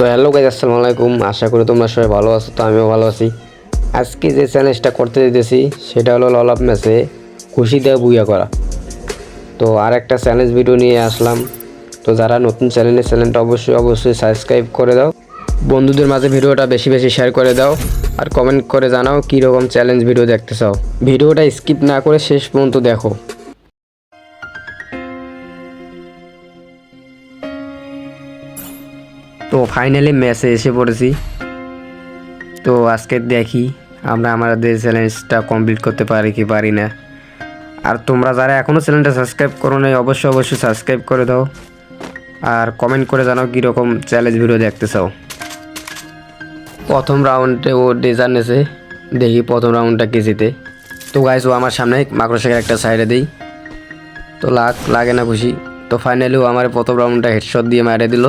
তো hello guys আসসালামু আলাইকুম। আশা করি তোমরা সবাই ভালো আছো, তো আমিও ভালো আছি। আজকে যে চ্যালেঞ্জটা করতে দিতেছি, সেটা হলো ললাপ ম্যাচে খুশি দেওয়া বুইয়া করা। তো আর একটা চ্যালেঞ্জ ভিডিও নিয়ে আসলাম। তো যারা নতুন চ্যানেলের চ্যানেলটা অবশ্যই অবশ্যই সাবস্ক্রাইব করে দাও। বন্ধুদের মাঝে ভিডিওটা বেশি বেশি শেয়ার করে দাও। আর কমেন্ট করে জানাও কীরকম চ্যালেঞ্জ ভিডিও দেখতে চাও। ভিডিওটা স্কিপ না করে শেষ পর্যন্ত দেখো। ফাইনালি ম্যাচে এসে পড়েছি। তো আজকে দেখি আমরা আমাদের চ্যালেঞ্জটা কমপ্লিট করতে পারি কি পারি না। আর তোমরা যারা এখনও চ্যানেলটা সাবস্ক্রাইব করো নাই, অবশ্যই অবশ্যই সাবস্ক্রাইব করে দাও। আর কমেন্ট করে জানাও কীরকম চ্যালেঞ্জ ভিডিও দেখতে চাও। প্রথম রাউন্ডে ও ডেজার নেছে দেখি প্রথম রাউন্ডটা কে জিতে। তো গাইস ও আমার সামনে মাকড়সাকে একটা সাইডে দিই। তো লাগ, লাগে না খুশি। তো ফাইনালি ও আমার প্রথম রাউন্ডটা হেডশট দিয়ে মারে দিল।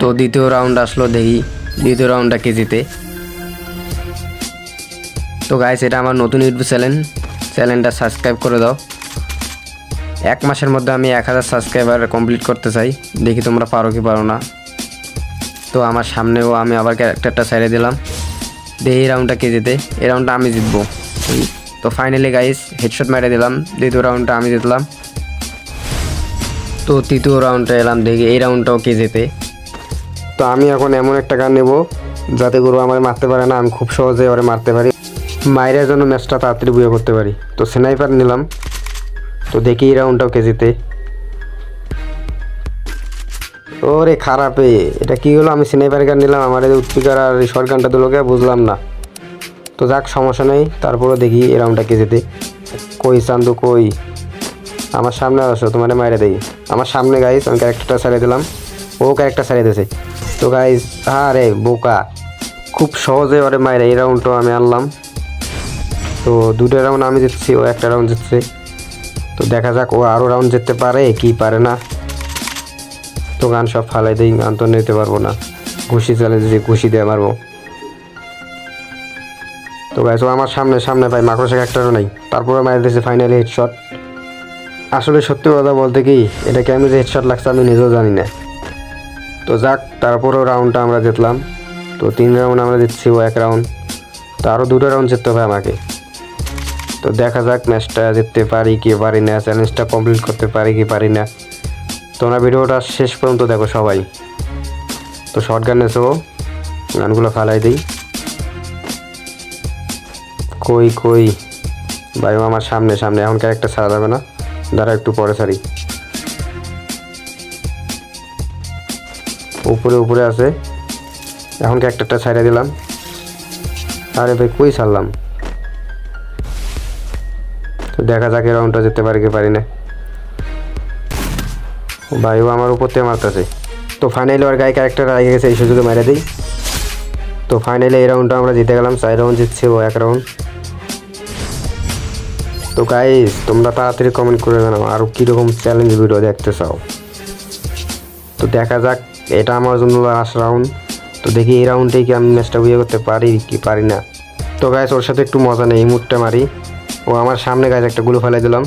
তো দ্বিতীয় রাউন্ড আসলো দেখি, দ্বিতীয় রাউন্ডটা কে জিতে। তো গাইস এটা আমার নতুন ইউটিউব চ্যানেল চ্যানেলটা সাবস্ক্রাইব করে দাও। এক মাসের মধ্যে আমি এক হাজার সাবস্ক্রাইবার কমপ্লিট করতে চাই, দেখি তোমরা পারো কি পারো না। তো আমার সামনেও আমি আবার ক্যারেক্টারটা ছেড়ে দিলাম। দেখি এই রাউন্ডটা কে জিতে, এই রাউন্ডটা আমি জিতবো। তো ফাইনালি গাইস হেডশট মেরে দিলাম, দ্বিতীয় রাউন্ডটা আমি জিতলাম। তো তৃতীয় রাউন্ডটা এলাম, দেখি এই রাউন্ডটাও কে যেতে তো আমি এখন এমন একটা গান নেব, যাতে গরু আমার মারতে পারে না, আমি খুব সহজে ওরে মারতে পারি। মায়ের জন্য ম্যাচটা তাড়াতাড়ি বুয়ে করতে পারি। তো স্নাইপার নিলাম। তো দেখি এই রাউন্ডটাও কে জিতে। ওরে খারাপে, এটা কি হলো? আমি স্নাইপার গান নিলাম, আমার এই উৎপিকার আর শর্ট গানটা দিলোকে বুঝলাম না। তো যাক, সমস্যা নেই তারপরে দেখি এই রাউন্ডটা কে যেতে কই চান্দু, কই? আমার সামনে আসো, তোমার মাইরে দেখি আমার সামনে গাইস আমি ক্যারেক্টারটা সারিয়ে দিলাম। ও ক্যারেক্টার সারিয়ে দিয়েছে। তো গাইস আরে বোকা। খুব সহজে ওরে মাইরে এই রাউন্ডটাও আমি আনলাম। তো দুটো রাউন্ড আমি জিতছি, ও একটা রাউন্ড জিতছে। তো দেখা যাক ও আরও রাউন্ড জিততে পারে, কি পারে না। তো গান সব ফালাই দিই, গান তো নিতে পারব না। ঘুষি চ্যালেঞ্জ দিয়ে ঘুষি দিয়ে মারবো। তো গাইস ও আমার সামনে সামনে ভাই, মাকড়সা একটারও নাই। তারপরে মারি দিয়েছে ফাইনালি হেডশট আসলে সত্যি কথা বলতে কি, এটা কেমন যে হেডশট লাগছে আমি নিজেও জানি না। তো যাক, তারপরেও রাউন্ডটা আমরা জিতলাম। তো তিন রাউন্ড আমরা জিতছি ও এক রাউন্ড তো আরও দুটো রাউন্ড জিততে হবে আমাকে। তো দেখা যাক ম্যাচটা জিততে পারি কি পারি না চ্যালেঞ্জটা কমপ্লিট করতে পারি কি পারি না। তোমরা ভিডিওটা শেষ পর্যন্ত দেখো সবাই। তো শর্ট গান এসো গানগুলো ফালাই দিই। কই কই? ভাই, ও আমার সামনে সামনে। এখন ক্যারেক্টার ছাড়া যাবে না। দাঁড়া একটু পরে ছাড়ি। উপরে উপরে আছে। এখন ক্যারেক্টারটা ছাইড়া দিলাম। আরে ভাই, কই ছাড়লাম? তো দেখা যাক এই রাউন্ডটা যেতে পারি কি পারি না। ভাই, ও আমার উপর থেকে মারতেছে। তো ফাইনালি ওর গায়ে ক্যারেক্টার আগে গেছে, এই সুযোগে মেরে দিই। তো ফাইনালি এই রাউন্ডটা আমরা জিতে গেলাম, চার রাউন্ড জিতছে ও এক রাউন্ড তো গাইস তোমরা তাড়াতাড়ি কমেন্ট করে জানাও, আর কীরকম চ্যালেঞ্জ ভিডিও দেখতে চাও। তো দেখা যাক এটা আমার জন্য লাস্ট রাউন্ড তো দেখি এই রাউন্ডে কি আমি ম্যাচটা বিয়ে করতে পারি কি পারি না। তো গাইস ওর সাথে একটু মজা নেই মুডটা মারি। ও আমার সামনে গাছ একটা গুলো ফেলাই দিলাম।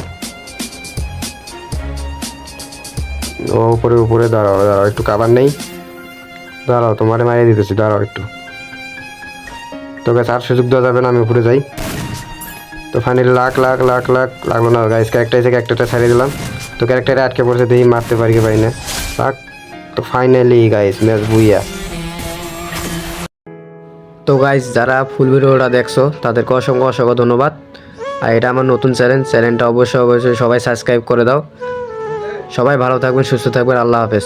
ও উপরে উপরে, দাঁড়াও দাঁড়াও, একটু কাবার নেই। দাঁড়াও, তোমারে মারিয়ে দিতেছি, দাঁড়াও একটু। তো গাছ আর সুযোগ দেওয়া যাবে না, আমি উপরে যাই। তো ফাইনালি লাখ লাখ লাখ লাখ লাগল না। গাইস ক্যারেক্টার এসে ক্যারেক্টারটা ছাড়িয়ে দিলাম। তো ক্যারেক্টারে আটকে পড়েছে, দেখি মারতে পারি কি পারি না। লাখ। তো ফাইনালি গাইস ম্যাচ বুইয়া। তো গাইস যারা ফুল ভিডিওটা দেখছ, তাদেরকে অসংখ্য অসংখ্য ধন্যবাদ। আর এটা আমার নতুন চ্যানেল চ্যানেলটা অবশ্যই অবশ্যই সবাই সাবস্ক্রাইব করে দাও। সবাই ভালো থাকবেন, সুস্থ থাকবেন, আল্লাহ হাফেজ।